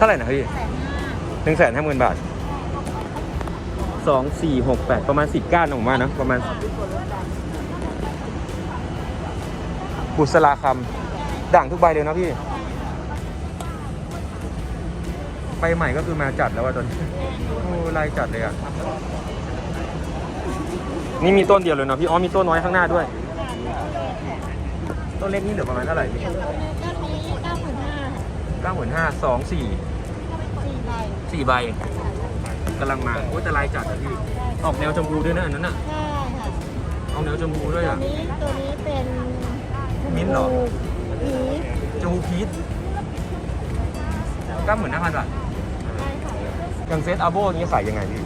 ท่าไหร่นะพี่หนึ่งแสนห้าหมื่นบาทสองสี่หกแปดประมาณสิบก้านออกมานะประมาณบุษราคำด่างทุกใบเลยนะพี่ใบใหม่ก็คือมาจัดแล้วว่าตอนนี้โอ้ลายจัดเลยอะนี่มีต้นเดียวเลยเนาะพี่อ๋อมีต้นน้อยข้างหน้าด้วย ต้นเล็กนี่เหลือประมาณเท่าไหร่พี่าหมื่นห้าสองสี่สี่ใบสี่ใบกำลังมาโอ้แต่ลายจัดอะพี่ออกแนวชมพูด้วยนะอันนั้นอะใช่ค่ะออกแนวชมพูด้วยตัวอะนี้ตัวนี้เป็นมิ้นท์เหรอผีชมพูพีชเก้าหมื่นห้าพันบาทใช่ค่ะอย่างเซตอาโบนี้ขายยังไงพี่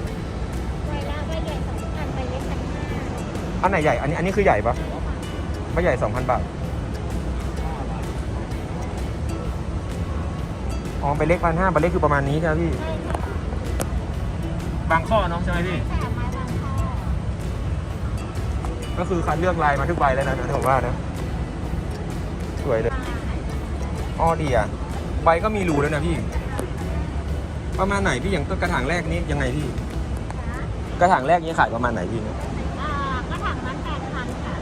ใบละใบใหญ่สองพันใบเล็กพันห้าอันไหนใหญ่อันนี้อันนี้คือใหญ่ปะไม่ใหญ่สองพันบาท อ๋อไปเล็กพันห้าไปเล็กคือประมาณนี้ใช่ไหมพี่ ใช่ค่ะบางข้อเน้องใช่ไหมพี่ใช่ไม้บางข้อก็คือคัดเลือกลายมาทุกใบแล้วนะผมว่านะ สวยเลยอ้อดีอะใบก็มีรูแล้วนะพี่ ประมาณไหนพี่อย่างต้นกระถางแรกนี้ยังไงพี่กระถางแรกนี้ขายประมาณไหนพี่อ่ากระถางนั้นแปดพันค่ะ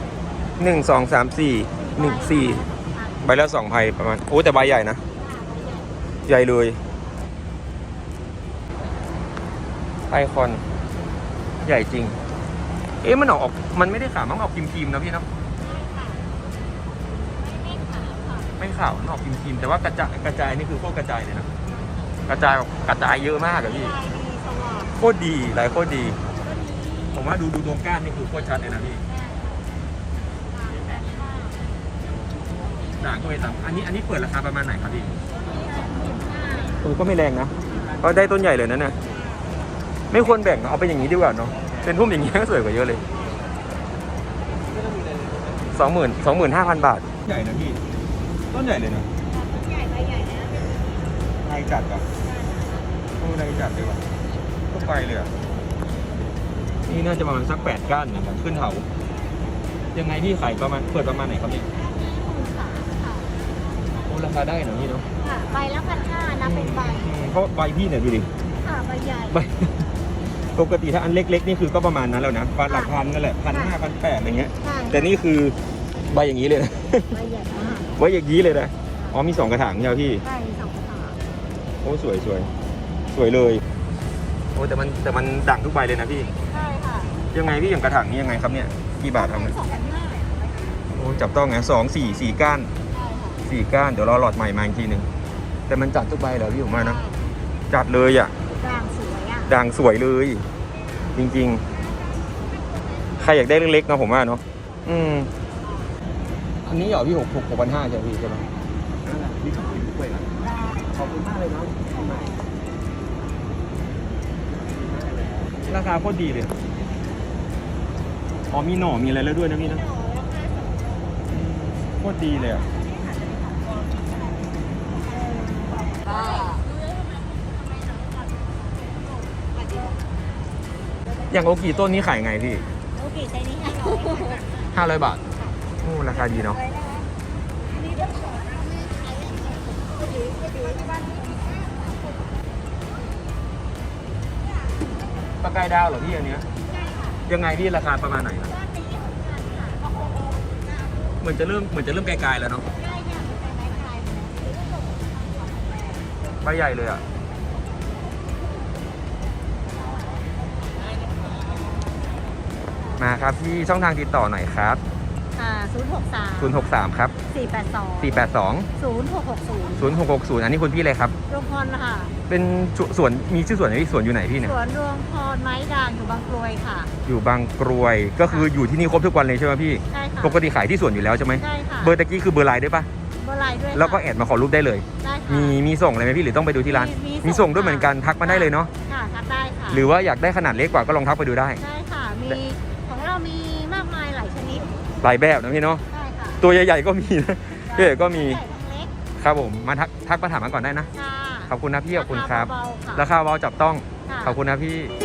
หนึ่งสองสามสี่หนึ่งสี่ใบละสองใบประมาณโอ้แต่ใบใหญ่นะ ใหญ่เลยไอคอน ใหญ่จริง เอ๊ะมันออก มันไม่ได้ขาวมันออกครีมๆนะพี่เนาะไม่ขาวมันออกครีมๆแต่ว่ากระจายกระจายนี่คือพวกกระจายเลยนะกระจายกระจายเยอะมากอะพี่โคตรดีหลายโคตรดี ผมว่าดูดูดวงก้านนี่คือโคตรชัดเลยนะพี่ด่างก็ไม่ต่ำอันนี้อันนี้เปิดราคาประมาณไหนครับพี่ โอ้ก็ไม่แรงนะก็ได้ต้นใหญ่เลยนะเนี่ยไม่ควรแบ่งเอาเป็นอย่างนี้ดีกว่าเนาะเป็นพุ่มอย่างนี้ก็สวยกว่าเยอะเลยสองหมื่นสองหมื่นห้าพันบาท ใหญ่นะพี่ ต้นใหญ่เลยนะใหญ่ใบใหญ่นะลายจัดอะโอ้ลายจัดเลยว่ะก็ไปเลยอะนี่น่าจะประมาณสักแปดก้านนะครับขึ้นเขายังไงพี่ขายประมาณเปิดประมาณไหนครับนี่ ราคาได้เนอะพี่เนาะค่ะใบละพันห้านะเป็นใบอืมเพราะใบพี่เนี่ยดูดิค่ะใบใหญ่ใบปกติถ้าอันเล็กๆนี่คือก็ประมาณนั้นแล้วนะพันหลักพันนั่นแหละพันห้าพันแปดอะไรเงี้ยใช่แต่นี่คือใบอย่างนี้เลยนะใบใหญ่มากไว้อย่างนี้เลยนะอ๋อมีสองกระถางใช่ไหมพี่ใช่สองกระถางโอ้สวยสวยสวยเลยโอ้แต่มันแต่มันด่างทุกใบเลยนะพี่ใช่ค่ะยังไงพี่อย่างกระถางนี้ยังไงครับเนี่ยกี่บาทครับเนี่ยสองพันห้าโอ้จับต้องไงสองสี่สี่ก้านใช่ค่ะ สี่ก้าน เดี๋ยวรอหลอดใหม่มาอีกทีหนึ่งแต่มันจัดทุกใบเหรอพี่ผมว่านะ จัดเลยอะ ด่างสวยอะด่างสวยเลย จริงๆ ใครอยากได้เล็กๆเนาะผมว่าเนาะอืม อันนี้เหรอพี่หกหกหกพันห้าใช่ไหมพี่ใช่ไหมนั่นแหละพี่ขอบคุณด้วยนะขอบคุณมากเลยเนาะราคาโคตรดีเลยอ๋อมีหน่อมีอะไรแล้วด้วยนะพี่นะโคตรดีเลยอะ อย่างโอกิต้นนี้ขายไงพี่โอเคใจนี้ให้ร้อยห้าร้อยบาทโอ้ราคาดีเนาะปลากายดาวเหรอพี่อันเนี้ยยังไงพี่ราคาประมาณไหนนะเหมือนจะเริ่มเหมือนจะเริ่มไกลๆแล้วเนาะใบใหญ่เลยอะ มาครับพี่ช่องทางติดต่อหน่อยครับค่ะศูนย์หกสาม063ครับสี่แปดสอง482ศูนย์หกหกศูนย์0660อันนี้คุณพี่เลยครับรวมพรค่ะ เป็นสวนมีชื่อสวนไหมพี่สวนอยู่ไหนพี่เนี่ยสวนรวงพรไม้ด่างอยู่บางกรวยค่ะ อยู่บางกรวยก็คืออยู่ที่นี่ครบทุกวันเลยใช่ไหมพี่ใช่ค่ะปกติขายที่สวนอยู่แล้วใช่ไหมใช่ค่ะเบอร์ตะกี้คือเบอร์ไลน์ด้วยปะเบอร์ไลน์ด้วยค่ะแล้วก็แอดมาขอรูปได้เลยได้ค่ะมีมีส่งอะไรไหมพี่หรือต้องไปดูที่ร้าน มีส่งด้วยเหมือนกันทักมาได้เลยเนาะค่ะทักได้ค่ะหรือว่าอยากได้ขนาดเล็กกว่าก็ลองทักไปดูได้ใช่ค่ะมีของเรา มีมากมายหลายชนิดหลายแบบนะพี่เนาะใช่ค่ะตัวใหญ่ๆก็มีนะใหญ่ก็มีใหญ่ทั้งเล็กครับผมมาทักทักมาถามมาก่อนได้นะค่ะขอบคุณนะพี่ขอบคุณครับ เาๆค่ะราคาเบาจับต้องค่ะ ขอบคุณนะพี่ค